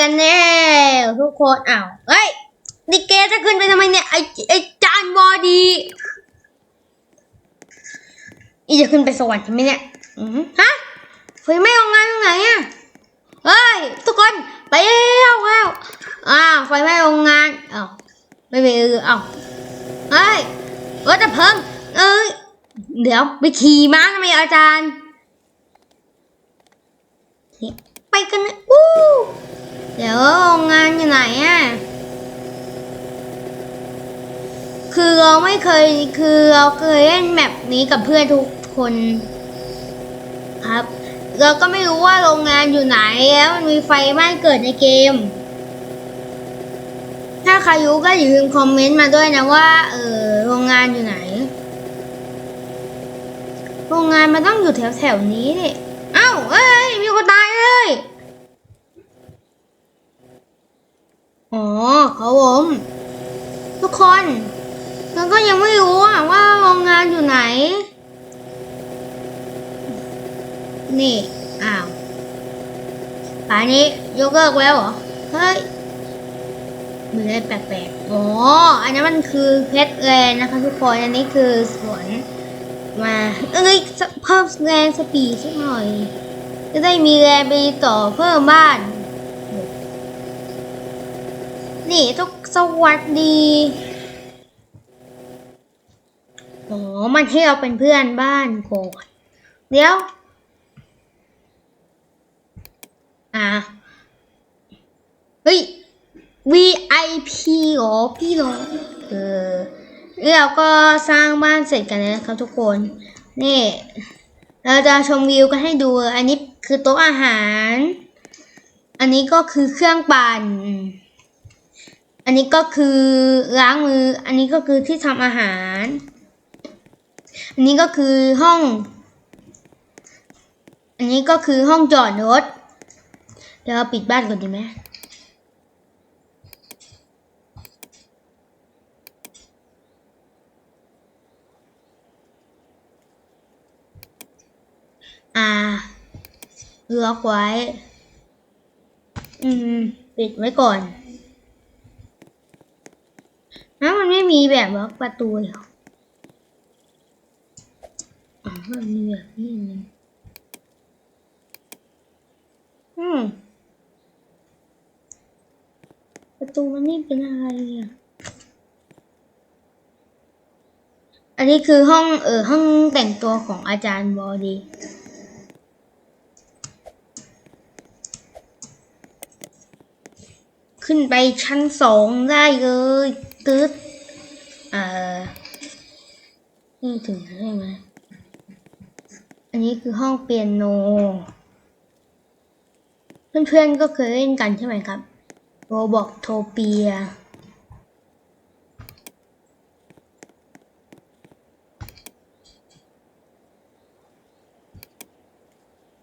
กันแน่ทุกคนอ้าวเฮ้ยดิเกจะขึ้นไปทำไมเนี่ยไอไอจานบอดีอีจะขึ้นไปสวรรค์ใช่ไหมเนี่ยฮะไฟไม่โรงงานตรงไหนอะเฮ้ยทุกคนไปแล้วแล้วอ้าวไฟไม้โรงงานอ้าวไม่ไปเอออ้าวเฮ้ยรถจะเพิ่มเอ้ยเดี๋ยวไปขี่ม้าทำไมอาจารย์ กันอู้เดี๋ยวโรงงานอยู่ไหนอะคือเราไม่เคยคือเราเคยเล่นแมปนี้กับเพื่อนทุกคน ครับ เราก็ไม่รู้ว่าโรงงานอยู่ไหนแล้วมันมีไฟไหม้เกิดในเกม ถ้าใครรู้ก็อย่าลืมคอมเมนต์มาด้วยนะว่า เออโรงงานอยู่ไหน โรงงานมันต้องอยู่แถวแถวๆนี้ดิเอ้าเอ้ยมีคนตายเลย อ๋อเขาผมทุกคนเราก็ยังไม่รู้ว่าโรงงานอยู่ไหน นี่ อ้าวป่านนี้ยกเลิกแล้วเหรอ เฮ้ยมีอะไรแปลกๆ อ๋อ อันนั้นมันคือเพชรแลนนะคะทุกคน อันนี้คือสวนมา เอ้ยเพิ่มแรงสปีดสักหน่อย จะได้มีแรงไปต่อเพิ่มบ้าน นี่ทุกสวัสดีอ๋อมันให้เราเป็นเพื่อนบ้านก่อนเดี๋ยว อะ เฮ้ย VIP หรอพี่หรอเออแล้วเราก็สร้างบ้านเสร็จกันแล้วนะครับทุกคน นี่ เราจะชมวิวกันให้ดู อันนี้คือโต๊ะอาหาร อันนี้ก็คือเครื่องปั่น อันนี้ก็คือล้างมือ อันนี้ก็คือที่ทำอาหาร อันนี้ก็คือห้อง อันนี้ก็คือห้องจอดรถ เดี๋ยวเราปิดบ้านก่อนดีไหมอ่าล็อกไว้ อืม ปิดไว้ก่อน แล้วมันไม่มีแบบล็อกประตูเหรออ๋อมันมีแบบนี้นึงอืมประตูมันนี่เป็นอะไรอะ อันนี้คือห้องเออห้องแต่งตัวของอาจารย์บอดีขึ้นไปชั้นสองได้เลย ตืดอ่อนี่ถึงใช่ไหมอันนี้คือห้องเปียโน เพื่อนๆก็เคยเล่นกันใช่ไหมครับโรบอกโทเปีย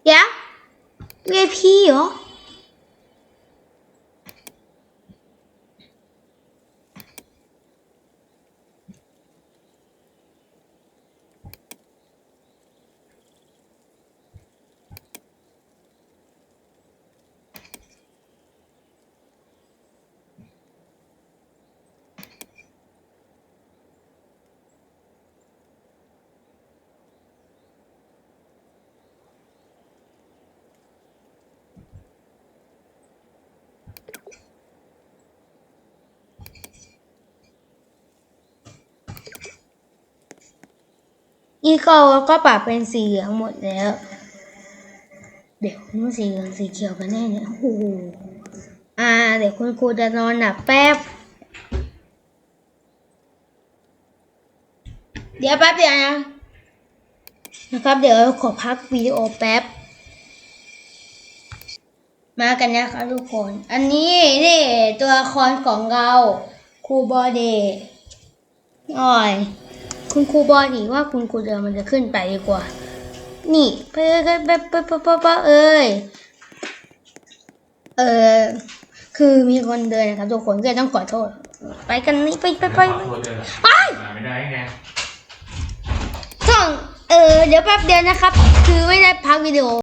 เดี๋ยว VIP เหรอ นี่ก็ก็ปรับเป็นสีเหลืองหมดแล้ว เดี๋ยวมันสีเหลืองสีเขียวกันแน่เนี่ยโอ้โหอ่า เดี๋ยวคุณครูจะนอนหนับแป๊บ เดี๋ยวแป๊บเดียวนะนะครับ เดี๋ยวขอพักวิดีโอแป๊บ มากันนะครับทุกคน อันนี้นี่ตัวละครของเราครูบอเดย์อ่อย คุณครูบอดีว่าคุณครูเดินมันจะขึ้นไปดีกว่า นี่ไปไปไปไปไปไปไปเอ้ยเออคือมีคนเดินนะครับทุกคนก็เลยต้องขอโทษ ไปกันนี่ไปไปไปขอโทษด้วยเหรอไปมาไม่ได้ไงช่องเออเดี๋ยวแป๊บเดียวนะครับ คือไม่ได้พักวิดีโอ